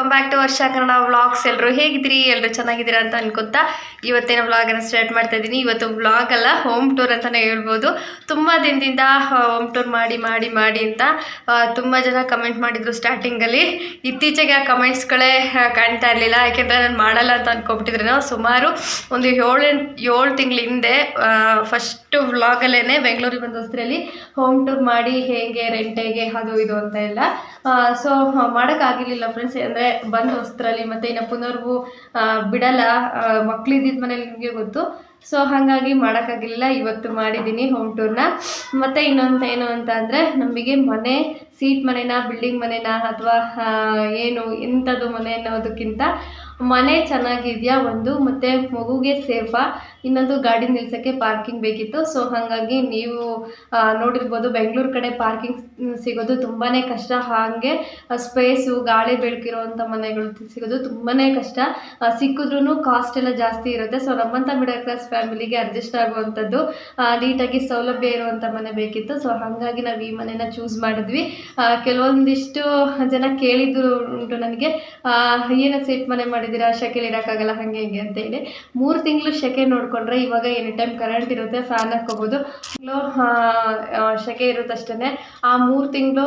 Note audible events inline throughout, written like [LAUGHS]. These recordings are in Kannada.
ವೆಲ್ಕಮ್ ಬ್ಯಾಕ್ ಟು ವರ್ಷ ಕನ್ನಡ ವ್ಲಾಗ್ಸ್ ಎಲ್ಲರೂ ಹೇಗಿದ್ದೀರಿ? ಎಲ್ಲರೂ ಚೆನ್ನಾಗಿದ್ದೀರಾ ಅಂತ ಅನ್ಕೊಂತಾ ಇವತ್ತಿನ ವ್ಲಾಗನ್ನು ಸ್ಟಾರ್ಟ್ ಮಾಡ್ತಾ ಇದ್ದೀನಿ ಇವತ್ತು ವ್ಲಾಗ್ ಅಲ್ಲ ಹೋಮ್ ಟೂರ್ ಅಂತಲೇ ಹೇಳ್ಬೋದು. ತುಂಬ ದಿನದಿಂದ ಹೋಮ್ ಟೂರ್ ಮಾಡಿ ಮಾಡಿ ಮಾಡಿ ಅಂತ ತುಂಬ ಜನ ಕಮೆಂಟ್ ಮಾಡಿದರು ಸ್ಟಾರ್ಟಿಂಗಲ್ಲಿ ಇತ್ತೀಚೆಗೆ ಆ ಕಮೆಂಟ್ಸ್ಗಳೇ ಕಾಣ್ತಾ ಇರಲಿಲ್ಲ. ಯಾಕೆಂದರೆ ನಾನು ಮಾಡಲ್ಲ ಅಂತ ಅನ್ಕೊಬಿಟ್ಟಿದ್ರೇನೋ ಸುಮಾರು ಒಂದು ಏಳು ಏಳು ತಿಂಗಳ ಹಿಂದೆ ಫಸ್ಟು ವ್ಲಾಗಲ್ಲೇ ಬೆಂಗಳೂರಿಗೆ ಬಂದ ಹೊಸ್ತ್ರಲ್ಲಿ ಹೋಮ್ ಟೂರ್ ಮಾಡಿ, ಹೇಗೆ ರೆಂಟೆಗೆ ಅದು, ಇದು ಅಂತ ಎಲ್ಲ. ಸೊ ಮಾಡೋಕ್ಕಾಗಿರಲಿಲ್ಲ ಫ್ರೆಂಡ್ಸ್ ಅಂದರೆ ಬಂದು ಹೊಸ್ತರಲ್ಲಿ ಮತ್ತೆ ಇನ್ನು ಪುನರ್ವು ಬಿಡಲ್ಲ. ಮಕ್ಕಳಿದ್ದಿದ್ದ ಮನೇಲಿ ನಿಮಗೆ ಗೊತ್ತು. ಸೊ ಹಾಗಾಗಿ ಮಾಡೋಕ್ಕಾಗಿಲ್ಲ. ಇವತ್ತು ಮಾಡಿದ್ದೀನಿ ಹೋಮ್ ಟೂರ್ನ ಮತ್ತು ಇನ್ನೊಂದು ಏನು ಅಂತ ಅಂದರೆ ನಮಗೆ ಮನೆ ಸೀಟ್ ಮನೆನ ಬಿಲ್ಡಿಂಗ್ ಮನೆನ, ಅಥವಾ ಏನು ಇಂಥದ್ದು ಮನೆ ಅನ್ನೋದಕ್ಕಿಂತ ಮನೆ ಚೆನ್ನಾಗಿದೆಯಾ ಒಂದು ಮತ್ತು ಮಗುಗೆ ಸೇಫಾ? ಇನ್ನೊಂದು ಗಾಡಿ ನಿಲ್ಸೋಕ್ಕೆ ಪಾರ್ಕಿಂಗ್ ಬೇಕಿತ್ತು ಸೊ ಹಾಗಾಗಿ ನೀವು ನೋಡಿರ್ಬೋದು ಬೆಂಗಳೂರು ಕಡೆ ಪಾರ್ಕಿಂಗ್ ಸಿಗೋದು ತುಂಬಾ ಕಷ್ಟ. ಹಾಗೆ ಸ್ಪೇಸು ಗಾಳಿ ಬೆಳಕಿರೋವಂಥ ಮನೆಗಳು ಸಿಗೋದು ತುಂಬಾ ಕಷ್ಟ. ಸಿಕ್ಕಿದ್ರೂ ಕಾಸ್ಟ್ ಎಲ್ಲ ಜಾಸ್ತಿ ಇರುತ್ತೆ ಸೊ ನಮ್ಮಂಥ ಮಿಡಲ್ ಕ್ಲಾಸ್ ಫ್ಯಾಮಿಲಿಗೆ ಅಡ್ಜಸ್ಟ್ ಆಗುವಂಥದ್ದು ನೀಟಾಗಿ ಸೌಲಭ್ಯ ಇರುವಂಥ ಮನೆ ಬೇಕಿತ್ತು ಸೊ ಹಾಗಾಗಿ ನಾವು ಈ ಮನೆನ ಚೂಸ್ ಮಾಡಿದ್ವಿ. ಕೆಲವೊಂದಿಷ್ಟು ಜನ ಕೇಳಿದ್ರು ಉಂಟು ನನಗೆ ಏನಕ್ಕೆ ಸೀಟ್ ಮನೆ ಮಾಡಿದ್ದೀರಾ ಶೆಕೆಲಿ ಇರೋಕ್ಕಾಗಲ್ಲ ಹಾಗೆ ಹಿಂಗೆ ಅಂತ ಹೇಳಿ ಮೂರು ತಿಂಗಳು ಶೆಕೆ ನೋಡಿಕೊಂಡ್ರೆ ಇವಾಗ ಎನಿ ಟೈಮ್ ಕರೆಂಟ್ ಇರುತ್ತೆ ಫ್ಯಾನ್ ಹಾಕ್ಕೋಬೋದು. ತಿಂಗಳು ಶೆಕೆ ಇರುತ್ತಷ್ಟೇ ಆ ಮೂರು ತಿಂಗಳು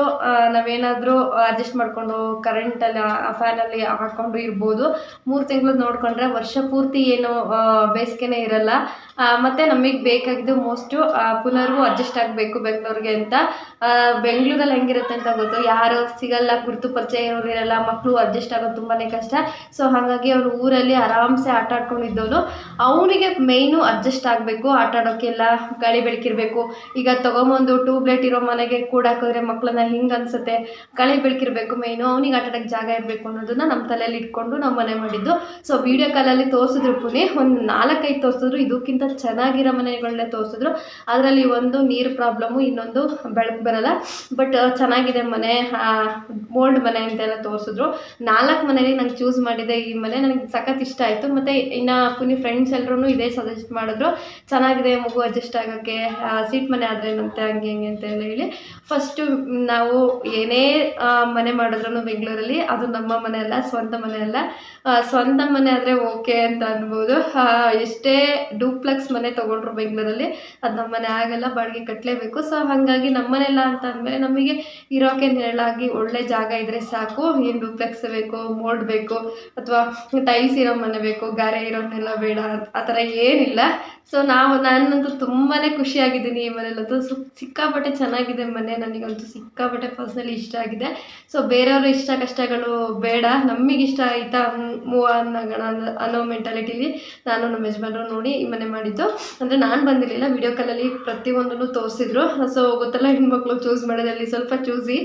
ನಾವೇನಾದರೂ ಅಡ್ಜಸ್ಟ್ ಮಾಡಿಕೊಂಡು ಕರೆಂಟಲ್ಲಿ ಫ್ಯಾನಲ್ಲಿ ಹಾಕ್ಕೊಂಡು ಇರ್ಬೋದು. ಮೂರು ತಿಂಗಳು ನೋಡಿಕೊಂಡ್ರೆ ವರ್ಷ ಪೂರ್ತಿ ಏನು ಬೇಸಿಗೆನೇ ಇರಲ್ಲ. ಮತ್ತೆ ನಮಗೆ ಬೇಕಾಗಿದ್ದು ಮೋಸ್ಟು ಪುನರ್ವು ಅಡ್ಜಸ್ಟ್ ಆಗಬೇಕು ಬೆಂಗಳೂರಿಗೆ ಅಂತ. ಬೆಂಗಳೂರಲ್ಲಿ ಹೆಂಗಿರುತ್ತೆ ಅಂತ ಗೊತ್ತು? ಯಾರು ಸಿಗಲ್ಲ, ಗುರುತು ಪರಿಚಯ ಇರೋರು ಇರಲ್ಲ ಮಕ್ಕಳು ಅಡ್ಜಸ್ಟ್ ಆಗೋದು ತುಂಬಾ ಕಷ್ಟ. ಸೊ ಹಾಗಾಗಿ ಅವ್ರು ಊರಲ್ಲಿ ಆರಾಮ್ಸೆ ಆಟ ಆಡ್ಕೊಂಡಿದ್ದವನು ಅವನಿಗೆ ಮೇಯ್ನು ಅಡ್ಜಸ್ಟ್ ಆಗಬೇಕು, ಆಟ ಆಡೋಕ್ಕೆಲ್ಲ ಗಾಳಿ ಬೆಳಕಿರಬೇಕು. ಈಗ ತೊಗೊಂಬಂದು ಟ್ಯೂಬ್ಲೈಟ್ ಇರೋ ಮನೆಗೆ ಕೂಡಾಕಿದ್ರೆ ಮಕ್ಕಳನ್ನ ಹಿಂಗೆ ಅನ್ಸುತ್ತೆ? ಗಾಳಿ ಬೆಳಕಿರಬೇಕು ಮೇಯ್ನು ಅವನಿಗೆ ಆಟ ಆಡೋಕ್ಕೆ ಜಾಗ ಇರಬೇಕು ಅನ್ನೋದನ್ನ ನಮ್ಮ ತಲೆಯಲ್ಲಿ ಇಟ್ಕೊಂಡು ನಾವು ಮನೆ ಮಾಡಿದ್ದು. ಸೊ ವಿಡಿಯೋ ಕಾಲಲ್ಲಿ ತೋರಿಸಿದ್ರು ಪುನಿ ಒಂದು ನಾಲ್ಕೈದು ತೋರಿಸಿದ್ರು, ಇದಕ್ಕಿಂತ ಚೆನ್ನಾಗಿರೋ ಮನೆಗಳನ್ನೇ ತೋರಿಸಿದ್ರು. ಅದರಲ್ಲಿ ಒಂದು ನೀರು ಪ್ರಾಬ್ಲಮ್ಮು ಇನ್ನೊಂದು ಬೆಳಕು ಬರಲ್ಲ. ಬಟ್ ಚೆನ್ನಾಗಿದೆ ಮನೆ ಓಲ್ಡ್ ಮನೆ ಅಂತೆಲ್ಲ ತೋರಿಸಿದ್ರು. ನಾಲ್ಕು ಮನೇಲಿ ನಂಗೆ ಚೂಸ್ ಮಾಡಿದೆ ಈ ಮನೆ. ನನಗೆ ಸಖತ್ ಇಷ್ಟ ಆಯಿತು. ಮತ್ತು ಇನ್ನು ಪುನಿ ಫ್ರೆಂಡ್ಸ್ ಎಲ್ಲರೂ ಇದೇ ಸಜೆಸ್ಟ್ ಮಾಡಿದ್ರು. ಚೆನ್ನಾಗಿದೆ, ಮಗು ಅಡ್ಜಸ್ಟ್ ಆಗೋಕ್ಕೆ ಸೀಟ್ ಮನೆ ಆದರೆ ಏನಂತೆ ಹಂಗೆ ಹಂಗೆ ಅಂತ ಎಲ್ಲ ಹೇಳಿ. ಫಸ್ಟು ನಾವು ಏನೇ ಮನೆ ಮಾಡಿದ್ರು ಬೆಂಗಳೂರಲ್ಲಿ, ಅದು ನಮ್ಮ ಮನೆ ಅಲ್ಲ, ಸ್ವಂತ ಮನೆ ಅಲ್ಲ. ಸ್ವಂತ ಮನೆ ಆದರೆ ಓಕೆ ಅಂತ ಅನ್ಬೋದು. ಎಷ್ಟೇ ಎಷ್ಟೇ ಮನೆ ತಗೊಂಡ್ರು ಬೆಂಗಳೂರಲ್ಲಿ. ಅದು ನಮ್ಮ ಮನೆ ಆಗಲ್ಲ ಬಾಡಿಗೆ ಕಟ್ಟಲೇಬೇಕು ಸೊ ಹಾಗಾಗಿ ನಮ್ಮನೆಲ್ಲ ಅಂತ ಅಂದ್ಮೇಲೆ ನಮಗೆ ಇರೋಕೆ ನೆರಳಾಗಿ ಒಳ್ಳೆ ಜಾಗ ಇದ್ರೆ ಸಾಕು. ಏನು ಡೂಪ್ಲೆಕ್ಸ್ ಬೇಕು ಮೋಡ್ ಬೇಕು, ಅಥವಾ ಟೈಲ್ಸ್ ಇರೋ ಮನೆ ಬೇಕು, ಗಾರೆ ಇರೋನೆಲ್ಲ ಬೇಡ. ಆ ಥರ ಏನಿಲ್ಲ. ಸೊ ನಾವು, ನಾನಂತೂ ತುಂಬಾ ಖುಷಿಯಾಗಿದ್ದೀನಿ ಈ ಮನೇಲಂತೂ ಸು, ಸಿಕ್ಕಾಪಟ್ಟೆ ಚೆನ್ನಾಗಿದೆ ಮನೆ. ನನಗಂತೂ ಸಿಕ್ಕಾಪಟ್ಟೆ ಪರ್ಸ್ನಲಿ ಇಷ್ಟ ಆಗಿದೆ. ಸೊ ಬೇರೆಯವ್ರ ಇಷ್ಟ ಕಷ್ಟಗಳು ಬೇಡ. ನಮಗಿಷ್ಟ ಆಯಿತಾ ಮೂವ್ ಅನ್ನೋಣ ಅನ್ನೋ ಮೆಂಟಾಲಿಟಿಲಿ ನಾನು ನಮ್ಮ ಯಜಮಾನರು ನೋಡಿ ಈ ಮನೆ ಮಾಡಿದ್ದು. ಅಂದರೆ ನಾನು ಬಂದಿರಲಿಲ್ಲ ವಿಡಿಯೋ ಕಾಲಲ್ಲಿ ಪ್ರತಿಯೊಂದನ್ನು ತೋರಿಸಿದ್ರು. ಸೊ ಗೊತ್ತಲ್ಲ, ಹೆಣ್ಮಕ್ಳು ಚೂಸ್ ಮಾಡೋದಲ್ಲಿ ಸ್ವಲ್ಪ ಚೂಸಿ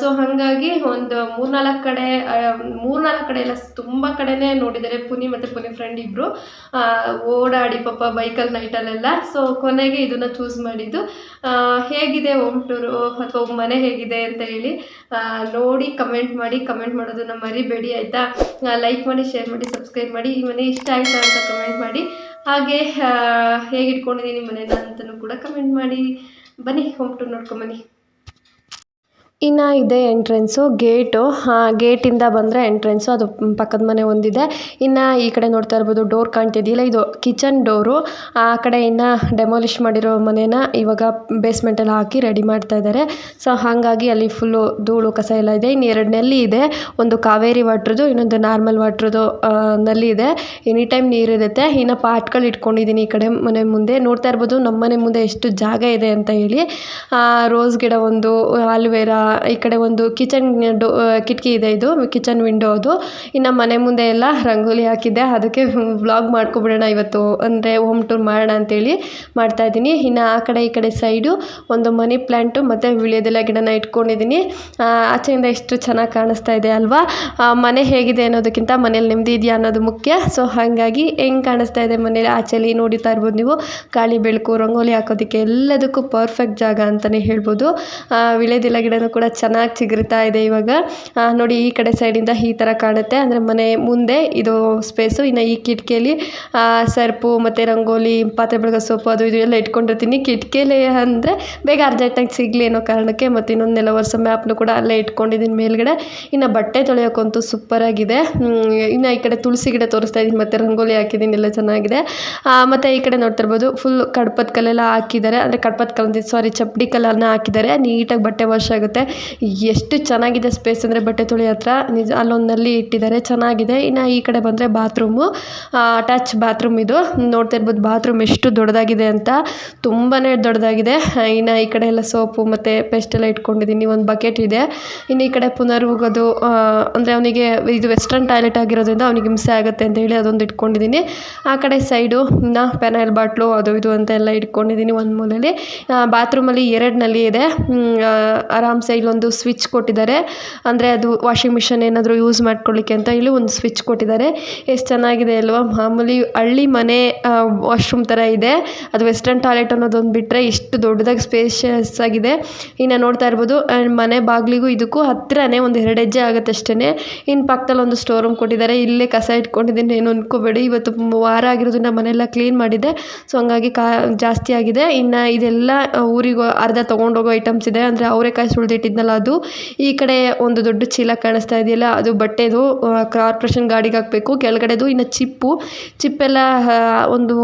ಸೊ ಹಾಗಾಗಿ ಒಂದು ಮೂರ್ನಾಲ್ಕು ಕಡೆ ಮೂರ್ನಾಲ್ಕು ಕಡೆ ಎಲ್ಲ ತುಂಬ ಕಡೆನೇ ನೋಡಿದ್ದಾರೆ ಪುನಿ ಮತ್ತು ಪುನಿ ಫ್ರೆಂಡ್ ಇಬ್ಬರು ಓಡಾಡಿ ಪಾಪ ಬೈಕಲ್ಲಿ ನೈಟಲ್ಲೆಲ್ಲ ಸೊ ಕೊನೆಗೆ ಇದನ್ನು ಚೂಸ್ ಮಾಡಿದ್ದು. ಹೇಗಿದೆ ಹೋಮ್ ಟೂರು ಅಥವಾ ಮನೆ ಹೇಗಿದೆ ಅಂತ ಹೇಳಿ ನೋಡಿ ಕಮೆಂಟ್ ಮಾಡಿ ಕಮೆಂಟ್ ಮಾಡೋದನ್ನು ಮರಿಬೇಡಿ, ಆಯಿತಾ? ಲೈಕ್ ಮಾಡಿ ಶೇರ್ ಮಾಡಿ ಸಬ್ಸ್ಕ್ರೈಬ್ ಮಾಡಿ. ಈ ಮನೆ ಇಷ್ಟ ಆಯಿತಾ ಅಂತ ಕಮೆಂಟ್ ಮಾಡಿ. ಹಾಗೆ ಹೇಗಿಟ್ಕೊಂಡಿದ್ದೀನಿ ಮನೇನ ಅಂತಲೂ ಕೂಡ ಕಮೆಂಟ್ ಮಾಡಿ. ಬನ್ನಿ ಹೋಮ್ ಟೂರ್ ನೋಡ್ಕೊಂಬನ್ನಿ ಇನ್ನು ಇದೆ ಎಂಟ್ರೆನ್ಸು ಗೇಟು ಗೇಟಿಂದ ಬಂದರೆ ಎಂಟ್ರೆನ್ಸು ಅದು ಪಕ್ಕದ ಮನೆ ಒಂದಿದೆ. ಇನ್ನು ಈ ಕಡೆ ನೋಡ್ತಾ ಇರ್ಬೋದು ಡೋರ್ ಕಾಣ್ತಿದೆಯಲ್ಲ, ಇದು ಕಿಚನ್ ಡೋರು ಆ ಕಡೆ ಇನ್ನು ಡೆಮಾಲಿಷ್ ಮಾಡಿರೋ ಮನೇನ ಇವಾಗ ಬೇಸ್ಮೆಂಟಲ್ಲಿ ಹಾಕಿ ರೆಡಿ ಮಾಡ್ತಾ ಇದ್ದಾರೆ ಸೊ ಹಾಗಾಗಿ ಅಲ್ಲಿ ಫುಲ್ಲು ಧೂಳು, ಕಸ ಎಲ್ಲ ಇದೆ. ಇನ್ನು ಎರಡು ನಲ್ಲಿ ಇದೆ. ಒಂದು ಕಾವೇರಿ ವಾಟ್ರದ್ದು, ಇನ್ನೊಂದು ನಾರ್ಮಲ್ ವಾಟ್ರದ್ದು ನಲ್ಲಿ ಇದೆ. ಎನಿ ಟೈಮ್ ನೀರಿರುತ್ತೆ ಇನ್ನು ಪಾಟ್ಗಳು ಇಟ್ಕೊಂಡಿದ್ದೀನಿ ಈ ಕಡೆ ಮನೆ ಮುಂದೆ. ನೋಡ್ತಾ ಇರ್ಬೋದು ನಮ್ಮ ಮನೆ ಮುಂದೆ ಎಷ್ಟು ಜಾಗ ಇದೆ ಅಂತ ಹೇಳಿ. ರೋಸ್ ಗಿಡ ಒಂದು ಆಲ್ವೇರಾ ಈ ಕಡೆ ಒಂದು ಕಿಚನ್ ಡೋ ಕಿಟಕಿ ಇದೆ ಇದು, ಕಿಚನ್ ವಿಂಡೋ ಅದು. ಇನ್ನು ಮನೆ ಮುಂದೆ ಎಲ್ಲ ರಂಗೋಲಿ ಹಾಕಿದ್ದೆ. ಅದಕ್ಕೆ ವ್ಲಾಗ್ ಮಾಡ್ಕೊಬಿಡೋಣ ಇವತ್ತು. ಅಂದರೆ ಹೋಮ್ ಟೂರ್ ಮಾಡೋಣ ಅಂತೇಳಿ ಮಾಡ್ತಾ ಇದ್ದೀನಿ. ಇನ್ನು ಆ ಕಡೆ ಈ ಕಡೆ ಸೈಡು ಒಂದು ಮನಿ ಪ್ಲ್ಯಾಂಟು ಮತ್ತು ವಿಳ್ಯದೆಲೆ ಗಿಡನ ಇಟ್ಕೊಂಡಿದ್ದೀನಿ. ಆಚೆಯಿಂದ ಎಷ್ಟು ಚೆನ್ನಾಗಿ ಕಾಣಿಸ್ತಾ ಇದೆ ಅಲ್ವಾ? ಮನೆ ಹೇಗಿದೆ ಅನ್ನೋದಕ್ಕಿಂತ ಮನೇಲಿ ನೆಮ್ಮದಿ ಇದೆಯಾ ಅನ್ನೋದು ಮುಖ್ಯ. ಸೊ ಹಾಗಾಗಿ ಹೆಂಗೆ ಕಾಣಿಸ್ತಾ ಇದೆ ಮನೇಲಿ? ಆಚೆಲಿ ನೋಡಿತಾ ಇರ್ಬೋದು ನೀವು. ಗಾಳಿ ಬೆಳಕು, ರಂಗೋಲಿ ಹಾಕೋದಕ್ಕೆ ಎಲ್ಲದಕ್ಕೂ ಪರ್ಫೆಕ್ಟ್ ಜಾಗ ಅಂತಲೇ ಹೇಳ್ಬೋದು. ವಿಳೆದಿಲ್ಲ ಗಿಡನೂ ಕೂಡ ಕೂಡ ಚೆನ್ನಾಗಿ ಚಿಗುರ್ತಾ ಇದೆ ಇವಾಗ. ನೋಡಿ ಈ ಕಡೆ ಸೈಡಿಂದ ಈ ಥರ ಕಾಣುತ್ತೆ. ಅಂದರೆ ಮನೆ ಮುಂದೆ ಇದು ಸ್ಪೇಸು ಇನ್ನು ಈ ಕಿಟಕಿಯಲ್ಲಿ ಸರ್ಪು ಮತ್ತು ರಂಗೋಲಿ, ಪಾತ್ರೆ ಬೆಳಗೋ ಸೋಪು ಅದು ಇದು ಎಲ್ಲ ಇಟ್ಕೊಂಡಿರ್ತೀನಿ. ಕಿಟಕಿಯಲ್ಲಿ ಅಂದರೆ ಬೇಗ ಅರ್ಜೆಂಟಾಗಿ ಸಿಗಲಿ ಅನ್ನೋ ಕಾರಣಕ್ಕೆ ಮತ್ತು ಇನ್ನೊಂದು ನೆಲ ವರ್ಷ ಮ್ಯಾಪ್ನು ಕೂಡ ಅಲ್ಲೇ ಇಟ್ಕೊಂಡಿದ್ದೀನಿ ಮೇಲ್ಗಡೆ. ಇನ್ನು ಬಟ್ಟೆ ತೊಳೆಯೋಕ್ಕಂತೂ ಸೂಪರಾಗಿದೆ ಇನ್ನು ಈ ಕಡೆ ತುಳಸಿ ಗಿಡ ತೋರಿಸ್ತಾ ಇದ್ದೀನಿ. ಮತ್ತು ರಂಗೋಲಿ ಹಾಕಿದ್ದೀನಿ. ಎಲ್ಲ ಚೆನ್ನಾಗಿದೆ. ಮತ್ತು ಈ ಕಡೆ ನೋಡ್ತಿರ್ಬೋದು ಫುಲ್ ಕಡ್ಪದ ಕಲ್ಲೆಲ್ಲ ಹಾಕಿದ್ದಾರೆ. ಅಂದರೆ ಕಡ್ಪದ ಕಲ್ ಸಾರಿ ಚಪ್ಪಡಿ ಕಲ್ಲನ್ನು ಹಾಕಿದ್ದಾರೆ. ನೀಟಾಗಿ ಬಟ್ಟೆ ವಾಶ್ ಆಗುತ್ತೆ. ಎಷ್ಟು ಚೆನ್ನಾಗಿದೆ ಸ್ಪೇಸ್ ಅಂದರೆ ಬಟ್ಟೆ ತೊಳಿ ಹತ್ರ. ನಿಜ ಅಲ್ಲೊಂದಲ್ಲಿ ಇಟ್ಟಿದ್ದಾರೆ, ಚೆನ್ನಾಗಿದೆ. ಇನ್ನು ಈ ಕಡೆ ಬಂದರೆ ಬಾತ್ರೂಮು ಅಟ್ಯಾಚ್ ಬಾತ್ರೂಮ್ ಇದು. ನೋಡ್ತಾ ಇರ್ಬೋದು ಬಾತ್ರೂಮ್ ಎಷ್ಟು ದೊಡ್ಡದಾಗಿದೆ ಅಂತ. ತುಂಬಾ ದೊಡ್ಡದಾಗಿದೆ. ಇನ್ನು ಈ ಕಡೆ ಎಲ್ಲ ಸೋಪು ಮತ್ತು ಪೇಸ್ಟ್ ಎಲ್ಲ ಇಟ್ಕೊಂಡಿದ್ದೀನಿ, ಒಂದು ಬಕೆಟ್ ಇದೆ. ಇನ್ನು ಈ ಕಡೆ ಪುನರ್ ಹೋಗೋದು ಅಂದರೆ ಅವನಿಗೆ ಇದು ವೆಸ್ಟರ್ನ್ ಟಾಯ್ಲೆಟ್ ಆಗಿರೋದ್ರಿಂದ ಅವನಿಗೆ ಹಿಂಸೆ ಆಗುತ್ತೆ ಅಂತ ಹೇಳಿ ಅದೊಂದು ಇಟ್ಕೊಂಡಿದ್ದೀನಿ. ಆ ಕಡೆ ಸೈಡು ಇನ್ನು ಪೆನೈಲ್ ಬಾಟ್ಲು ಅದು ಇದು ಅಂತ ಎಲ್ಲ ಇಟ್ಕೊಂಡಿದ್ದೀನಿ ಒಂದು ಮೂಲೆಯಲ್ಲಿ. ಬಾತ್ರೂಮಲ್ಲಿ ಎರಡು ನಲ್ಲಿ ಇದೆ. ಆರಾಮ್ಸೆ ಇಲ್ಲೊಂದು ಸ್ವಿಚ್ ಕೊಟ್ಟಿದ್ದಾರೆ. ಅಂದರೆ ಅದು ವಾಷಿಂಗ್ ಮಿಷನ್ ಏನಾದರೂ ಯೂಸ್ ಮಾಡ್ಕೊಳ್ಳಿಕ್ಕೆ ಅಂತ ಇಲ್ಲಿ ಒಂದು ಸ್ವಿಚ್ ಕೊಟ್ಟಿದ್ದಾರೆ. ಎಷ್ಟು ಚೆನ್ನಾಗಿದೆ ಅಲ್ವಾ? ಮಾಮೂಲಿ ಹಳ್ಳಿ ಮನೆ ವಾಶ್ರೂಮ್ ಥರ ಇದೆ. ಅದು ವೆಸ್ಟರ್ನ್ ಟಾಯ್ಲೆಟ್ ಅನ್ನೋದೊಂದು ಬಿಟ್ಟರೆ ಇಷ್ಟು ದೊಡ್ಡದಾಗಿ ಸ್ಪೇಷಿಯಸ್ ಆಗಿದೆ. ಇನ್ನು ನೋಡ್ತಾ ಇರ್ಬೋದು ಮನೆ ಬಾಗಿಲಿಗೂ ಇದಕ್ಕೂ ಹತ್ತಿರನೇ ಒಂದು ಎರಡು ಹೆಜ್ಜೆ ಆಗುತ್ತೆ ಅಷ್ಟೇ ಇನ್ನು ಪಕ್ಕದಲ್ಲಿ ಒಂದು ಸ್ಟೋರ್ ರೂಮ್ ಕೊಟ್ಟಿದ್ದಾರೆ. ಇಲ್ಲೇ ಕಸ ಇಟ್ಕೊಂಡಿದ್ದೀನಿ, ಏನು ಅನ್ಕೋಬೇಡಿ. ಇವತ್ತು ವಾರ ಆಗಿರೋದನ್ನ ಮನೆಯೆಲ್ಲ ಕ್ಲೀನ್ ಮಾಡಿದ್ದೆ ಸೊ ಹಂಗಾಗಿ ಕಾ, ಜಾಸ್ತಿ ಆಗಿದೆ. ಇನ್ನು ಇದೆಲ್ಲ ಊರಿಗೆ, ಅರ್ಧ ತೊಗೊಂಡೋಗೋ ಐಟಮ್ಸ್ ಇದೆ. ಅಂದರೆ ಅವರೆಕಾಯಿ ಸುಳಿದಿಟ್ಟಿದ್ನಲ್ಲ ಅದು. ಈ ಕಡೆ ಒಂದು ದೊಡ್ಡ ಚೀಲ ಕಾಣಿಸ್ತಾ ಇದೆಯಲ್ಲ, ಅದು ಬಟ್ಟೆದು ಕಾರ್ಪೊರೇಷನ್ ಗಾಡಿಗೆ ಹಾಕಬೇಕು. ಕೆಳಗಡೆದು ಇನ್ನು ಚಿಪ್ಪು. ಚಿಪ್ಪೆಲ್ಲ ಒಂದು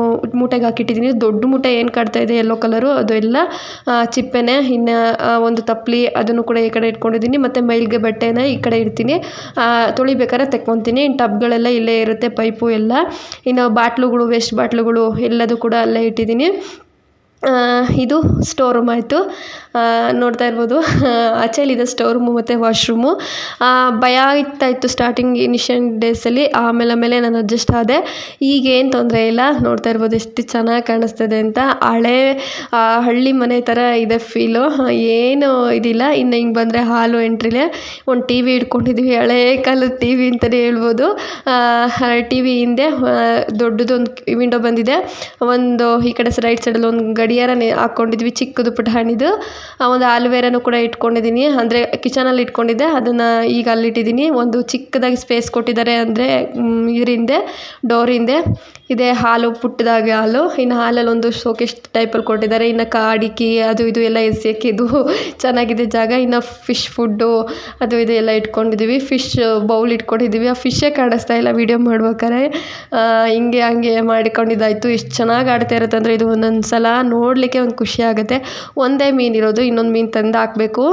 ಮೂಟೆಗೆ ಹಾಕಿಟ್ಟಿದ್ದೀನಿ. ದೊಡ್ಡ ಮೂಟೆ ಏನು ಕಾಣ್ತಾ ಇದೆ ಯೆಲ್ಲೋ ಕಲರು ಅದು ಎಲ್ಲ ಚಿಪ್ಪೆನೆ. ಇನ್ನು ಒಂದು ತಪ್ಪಲಿ ಅದನ್ನು ಕೂಡ ಈ ಕಡೆ ಇಟ್ಕೊಂಡಿದ್ದೀನಿ. ಮತ್ತು ಮೈಲ್ಗೆ ಬಟ್ಟೆನ ಈ ಕಡೆ ಇಡ್ತೀನಿ. ತೊಳಿಬೇಕಾದ್ರೆ ತೆಕ್ಕೊತೀನಿ. ಇನ್ನು ಟಬ್ಗಳೆಲ್ಲ ಇಲ್ಲೇ ಇರುತ್ತೆ, ಪೈಪು ಎಲ್ಲ. ಇನ್ನು ಬಾಟ್ಲುಗಳು, ವೇಸ್ಟ್ ಬಾಟ್ಲುಗಳು ಎಲ್ಲದೂ ಕೂಡ ಅಲ್ಲೇ ಇಟ್ಟಿದ್ದೀನಿ. ಇದು ಸ್ಟೋರ್ ರೂಮ್ ಆಯಿತು ನೋಡ್ತಾ ಇರ್ಬೋದು. ಆಚೆಲಿದೆ ಸ್ಟೋರ್ ರೂಮು ಮತ್ತು ವಾಶ್ರೂಮು ಭಯ ಆಗ್ತಾ ಇತ್ತು ಸ್ಟಾರ್ಟಿಂಗ್ ಇನಿಷಿಯಲ್ ಡೇಸಲ್ಲಿ ಆಮೇಲೆ ಆಮೇಲೆ ನಾನು ಅಡ್ಜಸ್ಟ್ ಆದೆ. ಈಗೇನು ತೊಂದರೆ ಇಲ್ಲ. ನೋಡ್ತಾ ಇರ್ಬೋದು ಎಷ್ಟು ಚೆನ್ನಾಗಿ ಕಾಣಿಸ್ತದೆ ಅಂತ. ಹಳೆ ಹಳ್ಳಿ ಮನೆ ಥರ ಇದೆ ಫೀಲು ಏನು ಇದಿಲ್ಲ. ಇನ್ನು ಹಿಂಗೆ ಬಂದರೆ ಹಾಲು ಎಂಟ್ರಿಲೆ ಒಂದು ಟಿ ವಿ ಇಟ್ಕೊಂಡಿದ್ವಿ. ಹಳೇ ಕಾಲದ ಟಿ ವಿ ಅಂತಲೇ ಹೇಳ್ಬೋದು. ಟಿ ವಿ ಹಿಂದೆ ದೊಡ್ಡದೊಂದು ವಿಂಡೋ ಬಂದಿದೆ. ಒಂದು ಈ ಕಡೆ ರೈಟ್ ಸೈಡಲ್ಲಿ ಒಂದು ಗಡಿಯಾರನೇ ಹಾಕ್ಕೊಂಡಿದ್ವಿ ಚಿಕ್ಕದು ಪುಟಾಣಿದು ಆ, ಒಂದು ಆಲ್ವೇರನು ಕೂಡ ಇಟ್ಕೊಂಡಿದ್ದೀನಿ ಅಂದರೆ ಕಿಚನಲ್ಲಿ ಇಟ್ಕೊಂಡಿದ್ದೆ. ಅದನ್ನು ಈಗ ಅಲ್ಲಿಟ್ಟಿದ್ದೀನಿ ಒಂದು ಚಿಕ್ಕದಾಗಿ ಸ್ಪೇಸ್ ಕೊಟ್ಟಿದ್ದಾರೆ ಅಂದರೆ ಇದ್ರ ಹಿಂದೆ ಡೋರ್ ಹಿಂದೆ ಇದೆ ಹಾಲು ಪುಟ್ಟದಾಗಿ ಹಾಲು. ಇನ್ನು ಹಾಲಲ್ಲಿ ಒಂದು ಶೋಕೇಶ್ ಟೈಪಲ್ಲಿ ಕೊಟ್ಟಿದ್ದಾರೆ. ಇನ್ನು ಕಾಡಿಕಿ ಅದು ಇದು ಎಲ್ಲ ಎಸೆಯೋಕ್ಕೆ ಇದು ಚೆನ್ನಾಗಿದೆ ಜಾಗ. ಇನ್ನು ಫಿಶ್ ಫುಡ್ಡು ಅದು ಇದು ಎಲ್ಲ ಇಟ್ಕೊಂಡಿದ್ದೀವಿ ಫಿಶ್ ಬೌಲ್ ಇಟ್ಕೊಂಡಿದ್ದೀವಿ ಆ ಫಿಶ್ಶೇ ಕಾಣಿಸ್ತಾ ಇಲ್ಲ ವೀಡಿಯೋ ಮಾಡ್ಬೇಕಾದ್ರೆ. ಹಿಂಗೆ ಹಂಗೆ ಮಾಡಿಕೊಂಡಿದ್ದಾಯಿತು. ಎಷ್ಟು ಚೆನ್ನಾಗಿ ಆಡ್ತಾ ಇರುತ್ತೆ ಅಂದರೆ ಇದು ಒಂದೊಂದು ಸಲ ನೋಡಲಿಕ್ಕೆ ಒಂದು ಖುಷಿ ಆಗುತ್ತೆ. ಒಂದೇ ಮೀನು ಇರೋದು ಇನ್ನೊಂದು ಮೀನು ತಂದು ಹಾಕಬೇಕು.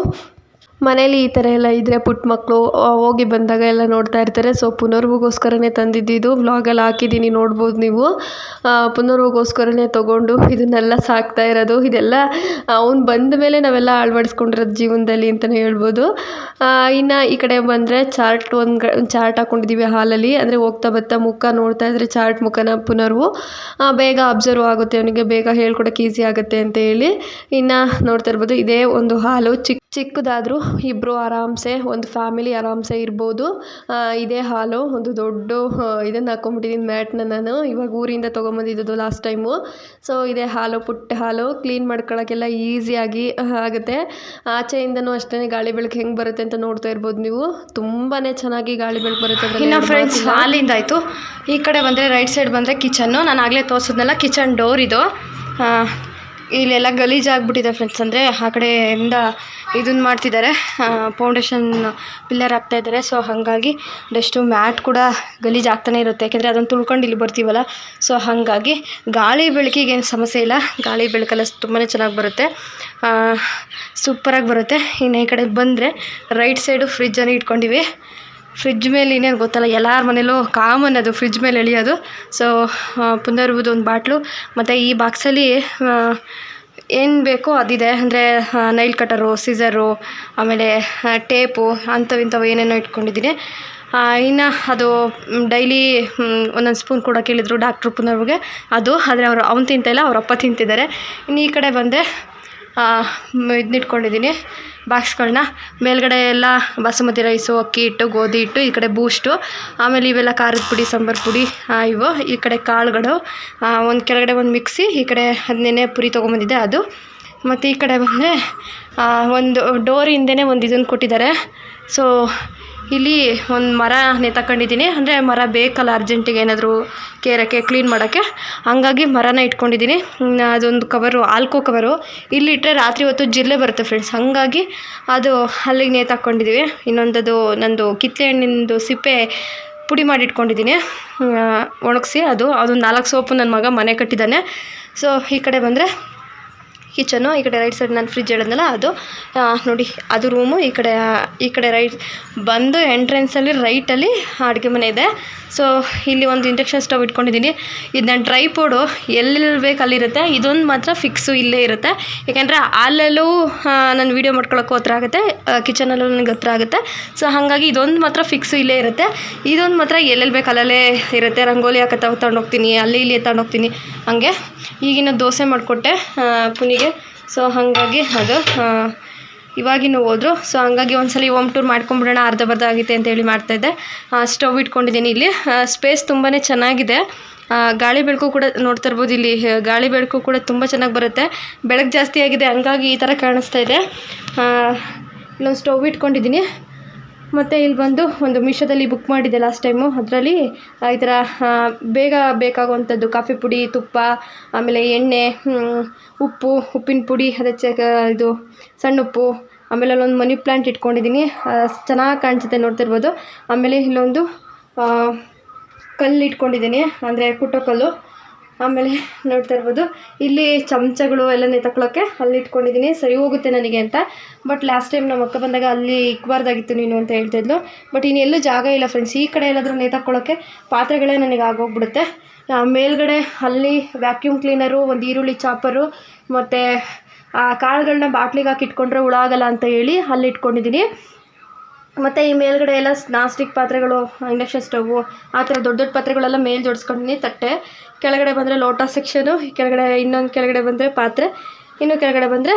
ಮನೇಲಿ ಈ ಥರ ಎಲ್ಲ ಇದ್ದರೆ ಪುಟ್ಟ ಮಕ್ಕಳು ಹೋಗಿ ಬಂದಾಗ ಎಲ್ಲ ನೋಡ್ತಾ ಇರ್ತಾರೆ. ಸೊ ಪುನರ್ವಿಗೋಸ್ಕರನೇ ತಂದಿದ್ದಿದ್ದು ವ್ಲಾಗಲ್ಲಿ ಹಾಕಿದ್ದೀನಿ ನೋಡ್ಬೋದು ನೀವು. ಆ, ಪುನರ್ವಿಗೋಸ್ಕರನೇ ತೊಗೊಂಡು ಇದನ್ನೆಲ್ಲ ಸಾಕ್ತಾ ಇರೋದು. ಇದೆಲ್ಲ ಅವ್ನು ಬಂದ ಮೇಲೆ ನಾವೆಲ್ಲ ಅಳವಡಿಸ್ಕೊಂಡಿರೋದು ಜೀವನದಲ್ಲಿ ಅಂತಲೇ ಹೇಳ್ಬೋದು. ಇನ್ನು ಈ ಕಡೆ ಬಂದರೆ ಚಾರ್ಟ್ ಒಂದು ಚಾರ್ಟ್ ಹಾಕ್ಕೊಂಡಿದ್ದೀವಿ ಹಾಲಲ್ಲಿ. ಅಂದರೆ ಹೋಗ್ತಾ ಬರ್ತಾ ಮುಖ ನೋಡ್ತಾ ಇದ್ರೆ ಚಾರ್ಟ್ ಮುಖನ ಪುನರ್ವು. ಬೇಗ ಅಬ್ಸರ್ವ್ ಆಗುತ್ತೆ ಅವನಿಗೆ. ಬೇಗ ಹೇಳ್ಕೊಡೋಕ್ಕೆ ಈಸಿ ಆಗುತ್ತೆ ಅಂತ ಹೇಳಿ. ಇನ್ನು ನೋಡ್ತಾ ಇರ್ಬೋದು ಇದೇ ಒಂದು ಹಾಲು ಚಿಕ್ಕ ಚಿಕ್ಕದಾದರೂ ಇಬ್ಬರು ಆರಾಮ್ಸೆ ಒಂದು ಫ್ಯಾಮಿಲಿ ಆರಾಮ್ಸೆ ಇರ್ಬೋದು. ಇದೇ ಹಾಲು ಒಂದು ದೊಡ್ಡ ಇದನ್ನು ಹಾಕ್ಕೊಂಬಿಟ್ಟಿದ್ದೀನಿ ಮ್ಯಾಟ್ನ ನಾನು. ಇವಾಗ ಊರಿಂದ ತೊಗೊಂಬಂದಿದ್ದು ಲಾಸ್ಟ್ ಟೈಮು ಸೊ ಇದೇ ಹಾಲು ಪುಟ್ಟ ಹಾಲು ಕ್ಲೀನ್ ಮಾಡ್ಕೊಳ್ಳೋಕ್ಕೆಲ್ಲ ಈಸಿಯಾಗಿ ಆಗುತ್ತೆ. ಆಚೆಯಿಂದನೂ ಅಷ್ಟೇ ಗಾಳಿ ಬೆಳಕು ಹೆಂಗೆ ಬರುತ್ತೆ ಅಂತ ನೋಡ್ತಾ ಇರ್ಬೋದು ನೀವು. ತುಂಬಾ ಚೆನ್ನಾಗಿ ಗಾಳಿ ಬೆಳಕು ಬರುತ್ತೆ ಇನ್ನು ಫ್ರೆಂಡ್ಸ್ ಹಾಲಿಂದ ಆಯಿತು. ಈ ಕಡೆ ಬಂದರೆ ರೈಟ್ ಸೈಡ್ ಬಂದರೆ ಕಿಚನ್ನು ನಾನು ಆಗಲೇ ತೋರಿಸಿದ್ನಲ್ಲ ಕಿಚನ್ ಡೋರ್ ಇದು. ಇಲ್ಲೆಲ್ಲ ಗಲೀಜಾಗ್ಬಿಟ್ಟಿದೆ ಫ್ರೆಂಡ್ಸ್ ಅಂದರೆ ಆ ಕಡೆಯಿಂದ ಇದನ್ನ ಮಾಡ್ತಿದ್ದಾರೆ. ಫೌಂಡೇಶನ್ ಪಿಲ್ಲರ್ ಆಗ್ತಾ ಇದ್ದಾರೆ. ಸೊ ಹಾಗಾಗಿ ಡಸ್ಟು ಮ್ಯಾಟ್ ಕೂಡ ಗಲೀಜು ಆಗ್ತಾನೆ ಇರುತ್ತೆ. ಯಾಕೆಂದರೆ ಅದನ್ನು ತುಳ್ಕೊಂಡು ಇಲ್ಲಿ ಬರ್ತೀವಲ್ಲ? ಸೊ ಹಾಗಾಗಿ ಗಾಳಿ ಬೆಳಕಿಗೆ ಏನು ಸಮಸ್ಯೆ ಇಲ್ಲ. ಗಾಳಿ ಬೆಳಕಲ್ಲ ತುಂಬಾ ಚೆನ್ನಾಗಿ ಬರುತ್ತೆ. ಸೂಪರಾಗಿ ಬರುತ್ತೆ. ಇನ್ನು ಈ ಕಡೆ ಬಂದರೆ ರೈಟ್ ಸೈಡು ಫ್ರಿಜ್ಜನ್ನು ಇಟ್ಕೊಂಡಿವಿ. ಫ್ರಿಜ್ ಮೇಲೆ ಇನ್ನೇನು ಗೊತ್ತಲ್ಲ, ಎಲ್ಲರ ಮನೇಲೂ ಕಾಮನ್ ಅದು ಫ್ರಿಜ್ ಮೇಲೆ ಎಳಿಯೋದು. ಸೊ ಪುನರ್ವುದು ಒಂದು ಬಾಟ್ಲು. ಮತ್ತು ಈ ಬಾಕ್ಸಲ್ಲಿ ಏನು ಬೇಕೋ ಅದಿದೆ. ಅಂದರೆ ನೈಲ್ ಕಟರು ಸಿಸರು ಆಮೇಲೆ ಟೇಪು ಅಂಥವು ಇಂಥವು ಏನೇನೋ ಇಟ್ಕೊಂಡಿದ್ದೀನಿ. ಇನ್ನು ಅದು ಡೈಲಿ ಒಂದೊಂದು ಸ್ಪೂನ್ ಕೂಡ ಕೇಳಿದರು ಡಾಕ್ಟ್ರು ಪುನರ್ಗೆ. ಅದು, ಆದರೆ ಅವರು ಅವ್ನು ತಿಂತಾಯಿಲ್ಲ ಅವ್ರ ಅಪ್ಪ ತಿಂತಿದ್ದಾರೆ. ಇನ್ನು ಈ ಕಡೆ ಬಂದೆ ಇದನ್ನ ಇಟ್ಕೊಂಡಿದ್ದೀನಿ ಬಾಕ್ಸ್ಗಳನ್ನ ಮೇಲ್ಗಡೆ ಎಲ್ಲ ಬಾಸುಮತಿ ರೈಸು, ಅಕ್ಕಿ ಹಿಟ್ಟು, ಗೋಧಿ ಹಿಟ್ಟು, ಈ ಕಡೆ ಬೂಸ್ಟು, ಆಮೇಲೆ ಇವೆಲ್ಲ ಖಾರದ ಪುಡಿ, ಸಾಂಬಾರು ಪುಡಿ ಇವು. ಈ ಕಡೆ ಕಾಳುಗಳು ಒಂದು ಕೆಳಗಡೆ ಒಂದು ಮಿಕ್ಸಿ, ಈ ಕಡೆ ಅದನ್ನೇ ಪುರಿ ತೊಗೊಂಬಂದಿದ್ದೆ ಅದು. ಮತ್ತು ಈ ಕಡೆ ಬಂದರೆ ಒಂದು ಡೋರ್ ಒಂದು ಇದನ್ನು ಕೊಟ್ಟಿದ್ದಾರೆ. ಸೊ ಇಲ್ಲಿ ಒಂದು ಮರ ನೇತಾಕೊಂಡಿದ್ದೀನಿ. ಅಂದರೆ ಮರ ಬೇಕಲ್ಲ ಅರ್ಜೆಂಟಿಗೆ ಏನಾದರೂ ಕೇರಕ್ಕೆ ಕ್ಲೀನ್ ಮಾಡೋಕ್ಕೆ. ಹಂಗಾಗಿ ಮರನ ಇಟ್ಕೊಂಡಿದ್ದೀನಿ. ಅದೊಂದು ಕವರು ಆಲ್ಕೋ ಕವರು ಇಲ್ಲಿಟ್ಟರೆ ರಾತ್ರಿ ಹೊತ್ತು ಜಿರಳೆ ಬರುತ್ತೆ ಫ್ರೆಂಡ್ಸ್ ಹಾಗಾಗಿ ಅದು ಅಲ್ಲಿಗೆ ನೇತಾಕೊಂಡಿದ್ದೀವಿ. ಇನ್ನೊಂದದು ನಂದು ಕಿತ್ತಲೆ ಹಣ್ಣಿಂದು ಸಿಪ್ಪೆ ಪುಡಿ ಮಾಡಿ ಇಟ್ಕೊಂಡಿದ್ದೀನಿ. ಒಣಗಿಸಿ ಅದು. ಅದೊಂದು ನಾಲ್ಕು ಸೋಪು ನನ್ನ ಮಗ ಮನೆ ಕಟ್ಟಿದ್ದಾನೆ. ಸೊ ಈ ಕಡೆ ಬಂದರೆ ಕಿಚನು, ಈ ಕಡೆ ರೈಟ್ ಸೈಡ್ ನಾನು ಫ್ರಿಜ್ ಹೇಳಿದ್ನಲ್ಲ ಅದು. ನೋಡಿ, ಅದು ರೂಮು ಈ ಕಡೆ ಈ ಕಡೆ ರೈಟ್, ಬಂದು ಎಂಟ್ರೆನ್ಸಲ್ಲಿ ರೈಟಲ್ಲಿ ಅಡುಗೆ ಮನೆ ಇದೆ. ಸೊ ಇಲ್ಲಿ ಒಂದು ಇಂಡಕ್ಷನ್ ಸ್ಟವ್ ಇಟ್ಕೊಂಡಿದ್ದೀನಿ. ಇದು ನಾನು ಟ್ರೈಪೋಡು ಎಲ್ಲೆಲ್ಲಿ ಬೇಕು ಅಲ್ಲಿರುತ್ತೆ. ಇದೊಂದು ಮಾತ್ರ ಫಿಕ್ಸು ಇಲ್ಲೇ ಇರುತ್ತೆ. ಯಾಕೆಂದರೆ ಅಲ್ಲೆಲ್ಲೂ ನಾನು ವೀಡಿಯೋ ಮಾಡ್ಕೊಳ್ಳೋಕ್ಕೂ ಹತ್ರ ಆಗುತ್ತೆ. ಕಿಚನಲ್ಲೂ ನನಗೆ ಹತ್ರ ಆಗುತ್ತೆ. ಸೊ ಹಾಗಾಗಿ ಇದೊಂದು ಮಾತ್ರ ಫಿಕ್ಸು ಇಲ್ಲೇ ಇರುತ್ತೆ. ಇದೊಂದು ಮಾತ್ರ ಎಲ್ಲೆಲ್ಲಿ ಬೇಕು ಅಲ್ಲಲ್ಲೇ ಇರುತ್ತೆ. ರಂಗೋಲಿ ಹಾಕೋ ತಗೊಂಡೋಗ್ತೀನಿ ಅಲ್ಲಿ ಇಲ್ಲಿ ತಗೊಂಡೋಗ್ತೀನಿ ಹಂಗೆ ಈಗಿನ ದೋಸೆ ಮಾಡಿಕೊಟ್ಟೆ ಪುನಿಗೆ. ಸೊ ಹಾಗಾಗಿ ಅದು ಇವಾಗಿನೂ ಹೋದ್ರು. ಸೊ ಹಂಗಾಗಿ ಒಂದ್ಸಲ ಹೋಮ್ ಟೂರ್ ಮಾಡ್ಕೊಂಬಿಡೋಣ, ಅರ್ಧ ಬರ್ಧ ಆಗಿದೆ ಅಂತೇಳಿ ಮಾಡ್ತಾಯಿದ್ದೆ ಸ್ಟವ್ ಇಟ್ಕೊಂಡಿದ್ದೀನಿ ಇಲ್ಲಿ. ಸ್ಪೇಸ್ ತುಂಬಾ ಚೆನ್ನಾಗಿದೆ. ಗಾಳಿ ಬೆಳಕು ಕೂಡ ನೋಡ್ತಾ ಇರ್ಬೋದು ಇಲ್ಲಿ. ಗಾಳಿ ಬೆಳಕು ಕೂಡ ತುಂಬ ಚೆನ್ನಾಗಿ ಬರುತ್ತೆ. ಬೆಳಕು ಜಾಸ್ತಿ ಆಗಿದೆ, ಹಂಗಾಗಿ ಈ ಥರ ಕಾಣಿಸ್ತಾ ಇದೆ. ಇಲ್ಲೊಂದು ಸ್ಟವ್ ಇಟ್ಕೊಂಡಿದ್ದೀನಿ. ಮತ್ತು ಇಲ್ಲಿ ಬಂದು ಒಂದು ಮೀಶೋದಲ್ಲಿ ಬುಕ್ ಮಾಡಿದ್ದೆ ಲಾಸ್ಟ್ ಟೈಮು ಅದರಲ್ಲಿ ಈ ಥರ ಬೇಗ ಬೇಕಾಗುವಂಥದ್ದು ಕಾಫಿ ಪುಡಿ, ತುಪ್ಪ, ಆಮೇಲೆ ಎಣ್ಣೆ ಉಪ್ಪು, ಉಪ್ಪಿನ ಪುಡಿ ಅದಕ್ಕೆ ಇದು ಸಣ್ಣ ಉಪ್ಪು, ಆಮೇಲೆ ಅಲ್ಲೊಂದು ಮನಿ ಪ್ಲ್ಯಾಂಟ್ ಇಟ್ಕೊಂಡಿದ್ದೀನಿ ಚೆನ್ನಾಗಿ ಕಾಣಿಸುತ್ತೆ ನೋಡ್ತಿರ್ಬೋದು ಆಮೇಲೆ ಇಲ್ಲೊಂದು ಕಲ್ಲು ಇಟ್ಕೊಂಡಿದ್ದೀನಿ ಅಂದರೆ ಕುಟ್ಟೋ ಕಲ್ಲು ಆಮೇಲೆ ನೋಡ್ತಾ ಇರ್ಬೋದು. ಇಲ್ಲಿ ಚಮಚಗಳು ಎಲ್ಲ ನೆತ್ತಕೊಳ್ಳೋಕ್ಕೆ ಅಲ್ಲಿ ಇಟ್ಕೊಂಡಿದ್ದೀನಿ. ಸರಿ ಹೋಗುತ್ತೆ ನನಗೆ ಅಂತ. ಬಟ್ ಲಾಸ್ಟ್ ಟೈಮ್ ನಮ್ಮ ಅಕ್ಕ ಬಂದಾಗ ಅಲ್ಲಿ ಇಕ್ಬಾರ್ದಾಗಿತ್ತು ನೀನು ಅಂತ ಹೇಳ್ತಿದ್ಲು ಬಟ್ ಇನ್ನೆಲ್ಲೂ ಜಾಗ ಇಲ್ಲ ಫ್ರೆಂಡ್ಸ್ ಈ ಕಡೆ ಎಲ್ಲಾದರೂ ನೇತಾಕೊಳ್ಳೋಕ್ಕೆ ಪಾತ್ರೆಗಳೇ ನನಗೆ ಆಗೋಗ್ಬಿಡುತ್ತೆ. ಮೇಲ್ಗಡೆ ಅಲ್ಲಿ ವ್ಯಾಕ್ಯೂಮ್ ಕ್ಲೀನರು ಒಂದು ಈರುಳ್ಳಿ ಚಾಪರು, ಮತ್ತು ಆ ಕಾಳುಗಳನ್ನ ಬಾಟ್ಲಿಗೆ ಹಾಕಿ ಇಟ್ಕೊಂಡ್ರೆ ಹುಳ ಆಗಲ್ಲ ಅಂತ ಹೇಳಿ ಅಲ್ಲಿ ಇಟ್ಕೊಂಡಿದ್ದೀನಿ. ಮತ್ತು ಈ ಮೇಲ್ಗಡೆ ಎಲ್ಲ ನಾಸ್ಟಿಕ್ ಸ್ಟಿಕ್ ಪಾತ್ರೆಗಳು, ಇಂಡಕ್ಷನ್ ಸ್ಟವ್ವು ಆ ಥರ ದೊಡ್ಡ ದೊಡ್ಡ ಪಾತ್ರೆಗಳೆಲ್ಲ ಮೇಲೆ ಜೋಡಿಸ್ಕೊಂಡಿನಿ, ತಟ್ಟೆ. ಕೆಳಗಡೆ ಬಂದರೆ ಲೋಟ ಸೆಕ್ಷನು, ಕೆಳಗಡೆ ಇನ್ನೊಂದು ಕೆಳಗಡೆ ಬಂದರೆ ಪಾತ್ರೆ ಇನ್ನು ಕೆಳಗಡೆ ಬಂದರೆ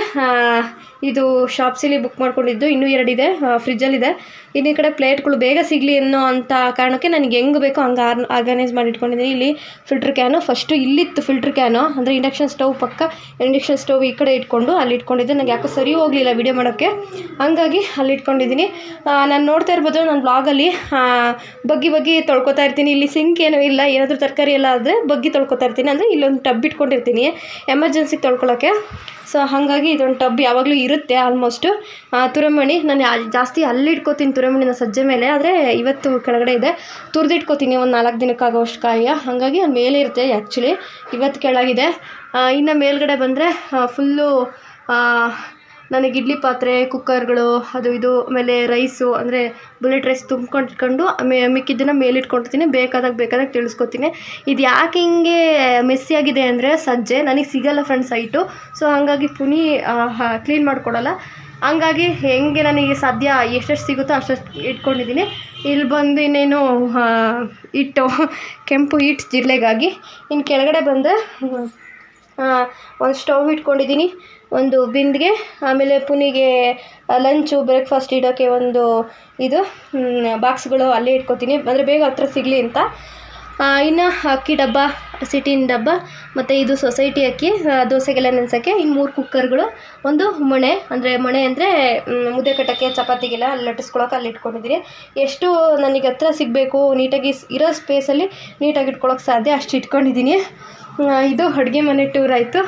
ಇದು ಶಾಪ್ಸಲ್ಲಿ ಬುಕ್ ಮಾಡ್ಕೊಂಡಿದ್ದು. ಇನ್ನೂ ಎರಡಿದೆ. ಫ್ರಿಜ್ಜಲ್ಲಿದೆ ಇನ್ನು ಈ ಕಡೆ ಪ್ಲೇಟ್ಗಳು ಬೇಗ ಸಿಗಲಿ ಅನ್ನೋ ಅಂತ ಕಾರಣಕ್ಕೆ ನನಗೆ ಹೆಂಗೆ ಬೇಕೋ ಹಂಗೆ ಆರ್ ಆರ್ಗನೈಸ್ ಮಾಡಿ ಇಟ್ಕೊಂಡಿದ್ದೀನಿ. ಇಲ್ಲಿ ಫಿಲ್ಟ್ರ್ ಕ್ಯಾನು ಫಸ್ಟು ಇಲ್ಲಿತ್ತು ಫಿಲ್ಟ್ರ್ ಕ್ಯಾನು ಅಂದರೆ ಇಂಡಕ್ಷನ್ ಸ್ಟವ್ ಪಕ್ಕ ಇಂಡಕ್ಷನ್ ಸ್ಟವ್ ಈ ಕಡೆ ಇಟ್ಕೊಂಡು ಅಲ್ಲಿ ಇಟ್ಕೊಂಡಿದ್ದೆ. ನನಗೆ ಯಾಕೋ ಸರಿ ಹೋಗಲಿಲ್ಲ ವಿಡಿಯೋ ಮಾಡೋಕ್ಕೆ. ಹಂಗಾಗಿ ಅಲ್ಲಿ ಇಟ್ಕೊಂಡಿದ್ದೀನಿ. ನಾನು ನೋಡ್ತಾ ಇರ್ಬೋದು ನನ್ನ ಬ್ಲಾಗಲ್ಲಿ ಬಗ್ಗಿ ಬಗ್ಗಿ ತೊಳ್ಕೊತಾ ಇರ್ತೀನಿ. ಇಲ್ಲಿ ಸಿಂಕ್ ಏನೂ ಇಲ್ಲ. ಏನಾದರೂ ತರಕಾರಿ ಎಲ್ಲ ಆದರೆ ಬಗ್ಗಿ ತೊಳ್ಕೊತಾ ಇರ್ತೀನಿ. ಅಂದರೆ ಇಲ್ಲೊಂದು ಟಬ್ ಇಟ್ಕೊಂಡಿರ್ತೀನಿ. ಎಮರ್ಜೆನ್ಸಿಗೆ ತೊಳ್ಕೊಳಕ್ಕೆ. ಸೊ ಹಾಗಾಗಿ ಇದೊಂದು ಟಬ್ ಯಾವಾಗಲೂ ಇರುತ್ತೆ ಆಲ್ಮೋಸ್ಟು ತುರಮಣಿ, ನಾನು ಜಾಸ್ತಿ ಅಲ್ಲಿ ಇಟ್ಕೋತೀನಿ ತುರಮಣಿನ ಸಜ್ಜೆ ಮೇಲೆ, ಆದರೆ ಇವತ್ತು ಕೆಳಗಡೆ ಇದೆ. ತುರಿದಿಟ್ಕೋತೀನಿ ಒಂದು ನಾಲ್ಕು ದಿನಕ್ಕಾಗೋಷ್ಟು ಕಾಯಿಯ. ಹಾಗಾಗಿ ಅದು ಮೇಲೆ ಇರುತ್ತೆ ಆ್ಯಕ್ಚುಲಿ ಇವತ್ತು ಕೆಳಗಿದೆ. ಇನ್ನು ಮೇಲ್ಗಡೆ ಬಂದರೆ ಫುಲ್ಲು ನನಗೆ ಇಡ್ಲಿ ಪಾತ್ರೆ, ಕುಕ್ಕರ್ಗಳು, ಅದು ಇದು, ಆಮೇಲೆ ರೈಸು ಅಂದರೆ ಬುಲೆಟ್ ರೈಸ್ ತುಂಬ್ಕೊಂಡಿಟ್ಕೊಂಡು ಮೇ ಮಿಕ್ಕಿದ್ದನ್ನು ಮೇಲಿಟ್ಕೊಂಡಿರ್ತೀನಿ. ಬೇಕಾದಾಗ ಬೇಕಾದಾಗ ತಿಳಿಸ್ಕೊತೀನಿ. ಇದು ಯಾಕೆ ಹಿಂಗೆ ಮೆಸ್ಸಿ ಆಗಿದೆ ಅಂದರೆ ಸಜ್ಜೆ, ನನಗೆ ಸಿಗಲ್ಲ ಫ್ರೆಂಡ್ಸ್ ಸೈಟು ಸೊ ಹಾಗಾಗಿ ಪುನಿ ಕ್ಲೀನ್ ಮಾಡಿಕೊಡಲ್ಲ. ಹಂಗಾಗಿ ಹೆಂಗೆ ನನಗೆ ಸಾಧ್ಯ, ಎಷ್ಟೆಷ್ಟು ಸಿಗುತ್ತೋ ಅಷ್ಟಷ್ಟು ಇಟ್ಕೊಂಡಿದ್ದೀನಿ. ಇಲ್ಲಿ ಬಂದು ಇನ್ನೇನು ಹಿಟ್ಟು, ಕೆಂಪು ಹಿಟ್ಟು ಜಿಲ್ಲೆಗಾಗಿ ಇನ್ನು ಕೆಳಗಡೆ ಬಂದು ಒಂದು ಸ್ಟವ್ ಇಟ್ಕೊಂಡಿದ್ದೀನಿ. ಒಂದು ಬಿಂದಿಗೆ, ಆಮೇಲೆ ಪುನಿಗೆ ಲಂಚು ಬ್ರೇಕ್ಫಾಸ್ಟ್ ಇಡೋಕ್ಕೆ ಒಂದು ಇದು ಬಾಕ್ಸ್ಗಳು ಅಲ್ಲೇ ಇಟ್ಕೊತೀನಿ. ಅಂದರೆ ಬೇಗ ಹತ್ರ ಸಿಗಲಿ ಅಂತ. ಇನ್ನು ಅಕ್ಕಿ ಡಬ್ಬ ಸಿಟಿನ ಡಬ್ಬ, ಮತ್ತು ಇದು ಸೊಸೈಟಿ ಅಕ್ಕಿ ದೋಸೆಗೆಲ್ಲ ನೆನೆಸೋಕ್ಕೆ ಇನ್ನು ಮೂರು ಕುಕ್ಕರ್ಗಳು ಒಂದು ಮೊಣೆ, ಅಂದರೆ ಮೊಣೆ ಅಂದರೆ ಮುದ್ದೆ ಕಟ್ಟೋಕ್ಕೆ, ಚಪಾತಿಗೆಲ್ಲ ಅಲ್ಲಿ ಲಟ್ಟಿಸ್ಕೊಳೋಕೆ ಅಲ್ಲಿ ಇಟ್ಕೊಂಡಿದ್ದೀನಿ. ಎಷ್ಟು ನನಗೆ ಹತ್ರ ಸಿಗಬೇಕು, ನೀಟಾಗಿ ಇರೋ ಸ್ಪೇಸಲ್ಲಿ ನೀಟಾಗಿ ಇಟ್ಕೊಳೋಕೆ ಸಾಧ್ಯ ಅಷ್ಟು ಇಟ್ಕೊಂಡಿದ್ದೀನಿ. ಇದು ಅಡುಗೆ ಮನೆ ಟೂರ್ ಆಯಿತು.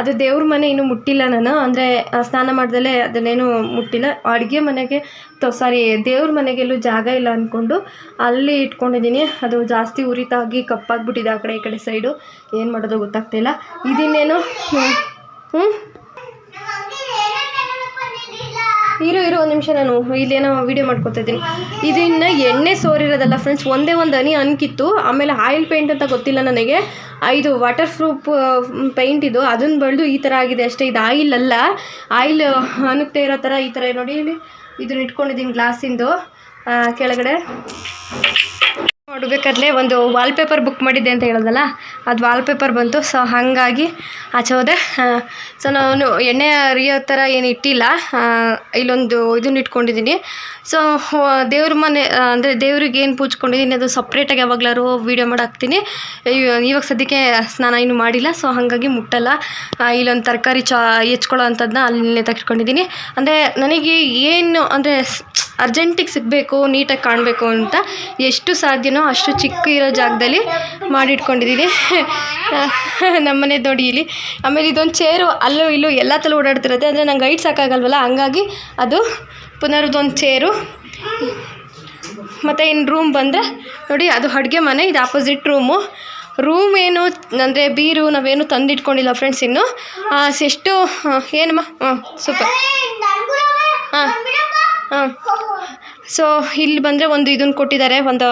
ಅದು ದೇವ್ರ ಮನೆ ಇನ್ನೂ ಮುಟ್ಟಿಲ್ಲ ನಾನು. ಅಂದರೆ ಸ್ನಾನ ಮಾಡ್ದಲೇ ಅದನ್ನೇನು ಮುಟ್ಟಿಲ್ಲ. ಅಡುಗೆ ಮನೆಗೆ ತೊ ಸಾರಿ ದೇವ್ರ ಮನೆಗೆಲ್ಲೂ ಜಾಗ ಇಲ್ಲ ಅಂದ್ಕೊಂಡು ಅಲ್ಲಿ ಇಟ್ಕೊಂಡಿದ್ದೀನಿ. ಅದು ಜಾಸ್ತಿ ಉರಿತಾಗಿ ಕಪ್ಪಾಗಿಬಿಟ್ಟಿದೆ ಆ ಕಡೆ ಈ ಕಡೆ ಸೈಡು ಏನು ಮಾಡೋದು ಗೊತ್ತಾಗ್ತಿಲ್ಲ. ಇದಿನ್ನೇನು ಹ್ಞೂ ಹ್ಞೂ ಇರು ಇರು, ಒಂದು ನಿಮಿಷ ನಾನು ಇಲ್ಲೇನೋ ವೀಡಿಯೋ ಮಾಡ್ಕೊತಾ ಇದ್ದೀನಿ. ಇದನ್ನು ಎಣ್ಣೆ ಸೋರಿರೋದಲ್ಲ ಫ್ರೆಂಡ್ಸ್ ಒಂದೇ ಒಂದು ಹನಿ ಅನ್ಕಿತ್ತು. ಆಮೇಲೆ ಆಯಿಲ್ ಪೇಂಟ್ ಅಂತ ಗೊತ್ತಿಲ್ಲ ನನಗೆ. ಇದು ವಾಟರ್ ಪ್ರೂಫ್ ಪೇಂಟ್ ಇದು. ಅದನ್ನು ಬಳ್ದು ಈ ಥರ ಆಗಿದೆ ಅಷ್ಟೇ. ಇದು ಆಯಿಲ್ ಅಲ್ಲ. ಆಯಿಲ್ ಅನುಕ್ತಾ ಇರೋ ಥರ ಈ ಥರ ನೋಡಿ. ಇಲ್ಲಿ ಇದನ್ನ ಇಟ್ಕೊಂಡಿದ್ದೀನಿ ಗ್ಲಾಸಿಂದು ಕೆಳಗಡೆ. ನೋಡ್ಬೇಕಾದ್ರೆ ಒಂದು ವಾಲ್ಪೇಪರ್ ಬುಕ್ ಮಾಡಿದ್ದೆ ಅಂತ ಹೇಳೋದಲ್ಲ, ಅದು ವಾಲ್ಪೇಪರ್ ಬಂತು. ಸೊ ಹಾಗಾಗಿ ಆಚೆ ಹೋದೆ ಸೊ ನಾನು ಎಣ್ಣೆ ಹರಿಯೋ ಥರ ಏನು ಇಟ್ಟಿಲ್ಲ. ಇಲ್ಲೊಂದು ಇದನ್ನ ಇಟ್ಕೊಂಡಿದ್ದೀನಿ ಸೊ ದೇವ್ರ ಮನೆ ಅಂದರೆ ದೇವ್ರಿಗೆ ಏನು ಪೂಜ್ಕೊಂಡಿದ್ದೀನಿ ಅದು ಸಪ್ರೇಟಾಗಿ ಯಾವಾಗಲಾರು ವೀಡಿಯೋ ಮಾಡಿ ಹಾಕ್ತೀನಿ. ಇವ- ಇವಾಗ ಸದ್ಯಕ್ಕೆ ಸ್ನಾನ ಇನ್ನೂ ಮಾಡಿಲ್ಲ. ಸೊ ಹಾಗಾಗಿ ಮುಟ್ಟಲ್ಲ. ಇಲ್ಲೊಂದು ತರಕಾರಿ ಚಾ, ಹೆಚ್ಕೊಳ್ಳೋ ಅಂಥದ್ದನ್ನ ಅಲ್ಲಿ ತೆಗೆದುಕೊಂಡಿದ್ದೀನಿ ಅಂದರೆ ನನಗೆ ಏನು, ಅಂದರೆ ಅರ್ಜೆಂಟಿಗೆ ಸಿಗಬೇಕು ನೀಟಾಗಿ ಕಾಣಬೇಕು ಅಂತ ಎಷ್ಟು ಸಾಧ್ಯನೋ ಅಷ್ಟು ಚಿಕ್ಕ ಇರೋ ಜಾಗದಲ್ಲಿ ಮಾಡಿಟ್ಕೊಂಡಿದ್ದೀನಿ. [LAUGHS] ನಮ್ಮನೆ ನೋಡಿ ಇಲ್ಲಿ. ಆಮೇಲೆ ಇದೊಂದು ಚೇರು ಅಲ್ಲೂ ಇಲ್ಲೂ ಎಲ್ಲ ತಲೆ ಓಡಾಡ್ತಿರುತ್ತೆ. ಅಂದರೆ ನಂಗೆ ಗೈಡ್ ಸಾಕಾಗಲ್ವಲ್ಲ ಹಂಗಾಗಿ ಅದು ಪುನರ್ದೊಂದು ಚೇರು ಮತ್ತು ಇನ್ನು ರೂಮ್ ಬಂದರೆ ನೋಡಿ ಅದು ಅಡುಗೆ ಮನೆ ಇದು ಆಪೋಸಿಟ್ ರೂಮು ರೂಮ್ ಏನು ಅಂದರೆ ಬೀರು ನಾವೇನು ತಂದಿಟ್ಕೊಂಡಿಲ್ಲ ಫ್ರೆಂಡ್ಸ್ ಇನ್ನು. ಎಷ್ಟು ಏನಮ್ಮ? ಹಾಂ ಸೂಪರ್ ಹಾಂ ಹಾಂ. ಸೊ ಇಲ್ಲಿ ಬಂದರೆ ಒಂದು ಇದನ್ನು ಕೊಟ್ಟಿದ್ದಾರೆ. ಒಂದು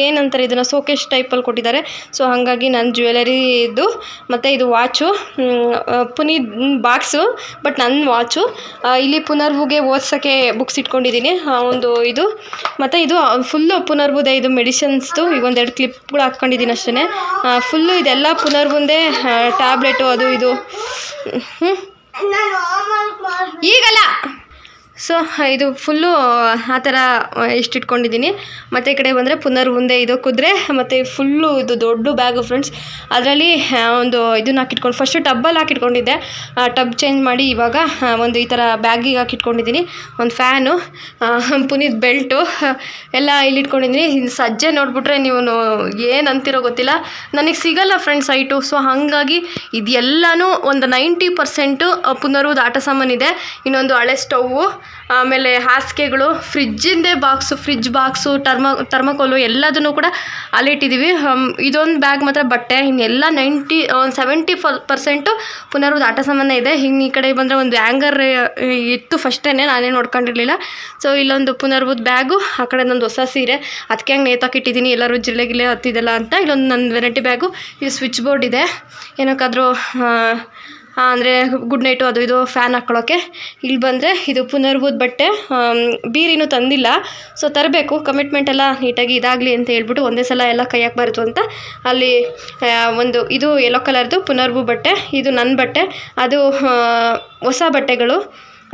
ಏನಂತಾರೆ ಇದನ್ನು? ಸೋಕೇಶ್ ಟೈಪಲ್ಲಿ ಕೊಟ್ಟಿದ್ದಾರೆ. ಸೊ ಹಾಗಾಗಿ ನನ್ನ ಜ್ಯುವೆಲರಿ ಇದು ಮತ್ತು ಇದು ವಾಚು ಪುನೀತ್ ಬಾಕ್ಸು ಬಟ್ ನನ್ನ ವಾಚು ಇಲ್ಲಿ ಪುನರ್ವುಗೆ ಓದ್ಸೋಕ್ಕೆ ಬುಕ್ಸ್ ಇಟ್ಕೊಂಡಿದ್ದೀನಿ. ಒಂದು ಇದು. ಮತ್ತು ಇದು ಫುಲ್ಲು ಪುನರ್ವುದೆ. ಇದು ಮೆಡಿಸಿನ್ಸ್ದು ಈಗ ಒಂದೆರಡು ಕ್ಲಿಪ್ಗಳು ಹಾಕ್ಕೊಂಡಿದ್ದೀನಿ ಅಷ್ಟೇ ಫುಲ್ಲು ಇದೆಲ್ಲ ಪುನರ್ವುಂದೆ ಟ್ಯಾಬ್ಲೆಟು ಅದು ಇದು. ಹ್ಞೂ ಈಗಲ್ಲ. ಸೊ, ಇದು ಫುಲ್ಲು ಆ ಥರ ಎಷ್ಟು ಇಟ್ಕೊಂಡಿದ್ದೀನಿ ಮತ್ತು ಈ ಕಡೆ ಬಂದರೆ ಪುನರ್ ಮುಂದೆ ಇದು ಕುದುರೆ, ಮತ್ತು ಫುಲ್ಲು ಇದು ದೊಡ್ಡ ಬ್ಯಾಗು ಫ್ರೆಂಡ್ಸ್ ಅದರಲ್ಲಿ ಒಂದು ಇದನ್ನ ಹಾಕಿಟ್ಕೊಂಡು ಫಸ್ಟು ಟಬ್ಬಲ್ಲಿ ಹಾಕಿಟ್ಕೊಂಡಿದ್ದೆ. ಟಬ್ ಚೇಂಜ್ ಮಾಡಿ ಇವಾಗ ಒಂದು ಈ ಥರ ಬ್ಯಾಗಿಗೆ ಹಾಕಿಟ್ಕೊಂಡಿದ್ದೀನಿ ಒಂದು ಫ್ಯಾನು ಪುನೀತ್ ಬೆಲ್ಟು ಎಲ್ಲ ಇಲ್ಲಿ ಇಟ್ಕೊಂಡಿದ್ದೀನಿ ಇದು ಸಜ್ಜೆ ನೋಡಿಬಿಟ್ರೆ ನೀವು ಏನು ಅಂತಿರೋ ಗೊತ್ತಿಲ್ಲ. ನನಗೆ ಸಿಗಲ್ಲ ಫ್ರೆಂಡ್ಸ್ ಐಟು ಸೊ ಹಾಗಾಗಿ ಇದೆಲ್ಲನೂ ಒಂದು ನೈಂಟಿ ಪರ್ಸೆಂಟು ಪುನರುದ್ ಆಟ ಸಾಮಾನಿದೆ ಇನ್ನೊಂದು ಹಳೆ ಸ್ಟವ್ವು ಆಮೇಲೆ ಹಾಸಿಗೆಗಳು, ಫ್ರಿಜ್ಜಿಂದೇ ಬಾಕ್ಸು ಫ್ರಿಜ್ ಬಾಕ್ಸು ಟರ್ಮ ಟರ್ಮಕೋಲು ಎಲ್ಲದನ್ನು ಕೂಡ ಅಲ್ಲಿಟ್ಟಿದ್ದೀವಿ. ಇದೊಂದು ಬ್ಯಾಗ್ ಮಾತ್ರ ಬಟ್ಟೆ. ಇನ್ನೆಲ್ಲ ನೈಂಟಿ ಒಂದು ಸೆವೆಂಟಿ ಫ ಪರ್ಸೆಂಟು ಪುನರುದ್ ಆಟ ಸಾಮಾನ ಇದೆ. ಹಿಂಗೆ ಈ ಕಡೆ ಬಂದರೆ ಒಂದು ಆ್ಯಂಗರ್ ಇತ್ತು ಫಸ್ಟೇ ನಾನೇ ನೋಡ್ಕೊಂಡಿರಲಿಲ್ಲ. ಸೊ ಇಲ್ಲೊಂದು ಪುನರ್ಬುದ್ ಬ್ಯಾಗು ಆ ಕಡೆ ನಂದು ಹೊಸ ಸೀರೆ. ಅದಕ್ಕೆ ಹಂಗೆ ನೇತಾಕಿಟ್ಟಿದ್ದೀನಿ ಎಲ್ಲರೂ ಜಿಲ್ಲೆ ಗಿಲ್ಲೆ ಅಂತ. ಇಲ್ಲೊಂದು ನನ್ನ ವೆರೈಟಿ ಬ್ಯಾಗು ಇದು ಸ್ವಿಚ್ ಬೋರ್ಡ್ ಇದೆ. ಏನಕ್ಕಾದರೂ ಅಂದರೆ ಗುಡ್ ನೈಟು ಅದು ಇದು ಫ್ಯಾನ್ ಹಾಕ್ಕೊಳ್ಳೋಕ್ಕೆ ಇಲ್ಲಿ ಬಂದರೆ ಇದು ಪುನರ್ಭೂತ್ ಬಟ್ಟೆ ಬೀರಿನೂ ತಂದಿಲ್ಲ. ಸೊ ತರಬೇಕು ಕಮಿಟ್ಮೆಂಟ್ ಎಲ್ಲ ನೀಟಾಗಿ ಇದಾಗಲಿ ಅಂತ ಹೇಳ್ಬಿಟ್ಟು ಒಂದೇ ಸಲ ಎಲ್ಲ ಕೈ ಹಾಕ್ಬಾರ್ದು ಅಂತ ಅಲ್ಲಿ ಒಂದು ಇದು ಯೆಲ್ಲೋ ಕಲರ್ದು ಪುನರ್ಭೂ ಬಟ್ಟೆ, ಇದು ನನ್ನ ಬಟ್ಟೆ, ಅದು ಹೊಸ ಬಟ್ಟೆಗಳು.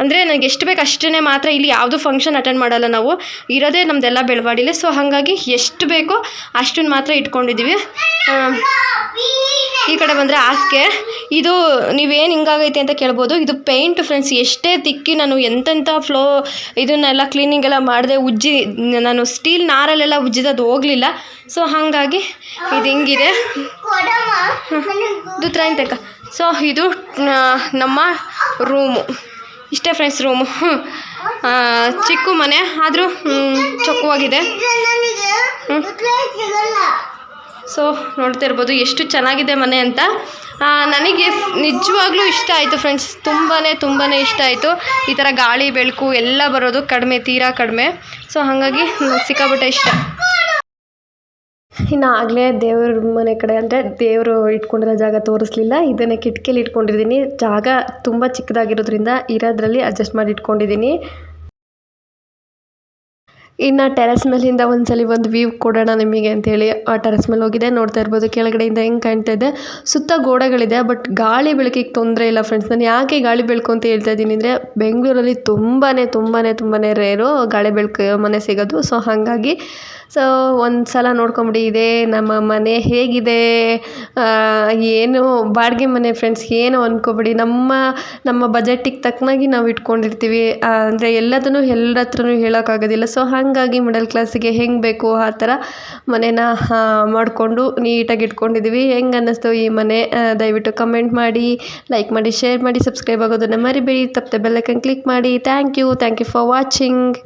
ಅಂದರೆ ನನಗೆ ಎಷ್ಟು ಬೇಕು ಅಷ್ಟೇ ಮಾತ್ರ ಇಲ್ಲಿ ಯಾವುದು ಫಂಕ್ಷನ್ ಅಟೆಂಡ್ ಮಾಡಲ್ಲ ನಾವು. ಇರೋದೇ ನಮ್ಮದೆಲ್ಲ ಬೆಳವಾಡಿಲ್ಲ ಸೊ ಹಾಗಾಗಿ ಎಷ್ಟು ಬೇಕೋ ಅಷ್ಟನ್ನು ಮಾತ್ರ ಇಟ್ಕೊಂಡಿದ್ದೀವಿ ಈ ಕಡೆ ಬಂದರೆ ಹಾಸಿಗೆ ಇದು ನೀವೇನು ಹಿಂಗಾಗೈತೆ ಅಂತ ಕೇಳ್ಬೋದು. ಇದು ಪೇಂಟ್ ಫ್ರೆಂಡ್ಸ್ ಎಷ್ಟೇ ತಿಕ್ಕಿ ನಾನು ಎಂತೆಂಥ ಫ್ಲೋ ಇದನ್ನೆಲ್ಲ ಕ್ಲೀನಿಂಗ್ ಎಲ್ಲ ಮಾಡಿದೆ ಉಜ್ಜಿ, ನಾನು ಸ್ಟೀಲ್ ನಾರಲ್ಲೆಲ್ಲ ಉಜ್ಜಿದದು ಹೋಗಲಿಲ್ಲ. ಸೊ ಹಾಗಾಗಿ ಇದು ಹಿಂಗಿದೆ. ದುತ್ರ ತಕ್ಕ. ಸೊ ಇದು ನಮ್ಮ ರೂಮು ಇಷ್ಟೇ ಫ್ರೆಂಡ್ಸ್ ರೂಮು ಚಿಕ್ಕ ಮನೆ, ಆದರೂ ಚೊಕ್ಕವಾಗಿದೆ. ಸೊ ನೋಡ್ತಾ ಇರ್ಬೋದು ಎಷ್ಟು ಚೆನ್ನಾಗಿದೆ ಮನೆ ಅಂತ. ನನಗೆ ನಿಜವಾಗ್ಲೂ ಇಷ್ಟ ಆಯಿತು ಫ್ರೆಂಡ್ಸ್ ತುಂಬಾ ತುಂಬಾ ಇಷ್ಟ ಆಯಿತು. ಈ ಥರ ಗಾಳಿ, ಬೆಳಕು ಎಲ್ಲ ಬರೋದು ಕಡಿಮೆ, ತೀರಾ ಕಡಿಮೆ. ಸೊ ಹಾಗಾಗಿ ಸಿಕ್ಕಾಬಿಟ್ಟೆ ಇಷ್ಟ. ಇನ್ನು ಆಗಲೇ ದೇವ್ರ ಮನೆ ಕಡೆ ಅಂದರೆ ದೇವರು ಇಟ್ಕೊಂಡಿರೋ ಜಾಗ ತೋರಿಸ್ಲಿಲ್ಲ. ಇದನ್ನು ಕಿಟಕಿಲಿ ಇಟ್ಕೊಂಡಿದ್ದೀನಿ. ಜಾಗ ತುಂಬ ಚಿಕ್ಕದಾಗಿರೋದ್ರಿಂದ ಇರೋದ್ರಲ್ಲಿ ಅಡ್ಜಸ್ಟ್ ಮಾಡಿ ಇಟ್ಕೊಂಡಿದ್ದೀನಿ. ಇನ್ನು ಟೆರೆಸ್ ಮೇಲಿಂದ ಒಂದ್ಸಲಿ ಒಂದು ವ್ಯೂ ಕೊಡೋಣ ನಿಮಗೆ ಅಂತೇಳಿ ಆ ಟೆರೆಸ್ ಮೇಲೆ ಹೋಗಿದೆ. ನೋಡ್ತಾ ಇರ್ಬೋದು ಕೆಳಗಡೆಯಿಂದ ಹೆಂಗೆ ಕಾಣ್ತಾ ಇದೆ. ಸುತ್ತ ಗೋಡೆಗಳಿದೆ ಬಟ್ ಗಾಳಿ ಬೆಳಕಿಗೆ ತೊಂದರೆ ಇಲ್ಲ ಫ್ರೆಂಡ್ಸ್ ನಾನು ಯಾಕೆ ಗಾಳಿ ಬೆಳಕು ಅಂತ ಹೇಳ್ತಾ ಇದ್ದೀನಿ ಅಂದರೆ ಬೆಂಗಳೂರಲ್ಲಿ ತುಂಬಾ ತುಂಬಾ ತುಂಬಾ ರೇರು ಗಾಳಿ ಬೆಳಕು ಮನೆ ಸಿಗೋದು. ಸೊ ಹಾಗಾಗಿ ಸೊ ಒಂದು ಸಲ ನೋಡ್ಕೊಂಬಿಡಿ, ಇದೆ ನಮ್ಮ ಮನೆ ಹೇಗಿದೆ. ಏನು ಬಾಡಿಗೆ ಮನೆ ಫ್ರೆಂಡ್ಸ್ ಏನು ಅಂದ್ಕೊಬಿಡಿ ನಮ್ಮ ನಮ್ಮ ಬಜೆಟಿಗೆ ತಕ್ಕನಾಗಿ ನಾವು ಇಟ್ಕೊಂಡಿರ್ತೀವಿ. ಅಂದರೆ ಎಲ್ಲದನ್ನು ಎಲ್ಲರ ಹತ್ರನೂ ಹೇಳೋಕ್ಕಾಗೋದಿಲ್ಲ ಸೊ ಹಾಗಾಗಿ ಮಿಡಲ್ ಕ್ಲಾಸಿಗೆ ಹೆಂಗೆ ಬೇಕು ಆ ಥರ ಮನೇನ ಮಾಡಿಕೊಂಡು ನೀಟಾಗಿ ಇಟ್ಕೊಂಡಿದ್ದೀವಿ ಹೆಂಗೆ ಅನ್ನಿಸ್ತು ಈ ಮನೆ ದಯವಿಟ್ಟು ಕಮೆಂಟ್ ಮಾಡಿ ಲೈಕ್ ಮಾಡಿ ಶೇರ್ ಮಾಡಿ ಸಬ್ಸ್ಕ್ರೈಬ್ ಆಗೋದನ್ನು ಮರಿಬೇಡಿ. ತಪ್ಪದೆ ಬೆಲ್ಲೈಕನ್ ಕ್ಲಿಕ್ ಮಾಡಿ. Thank you thank you for watching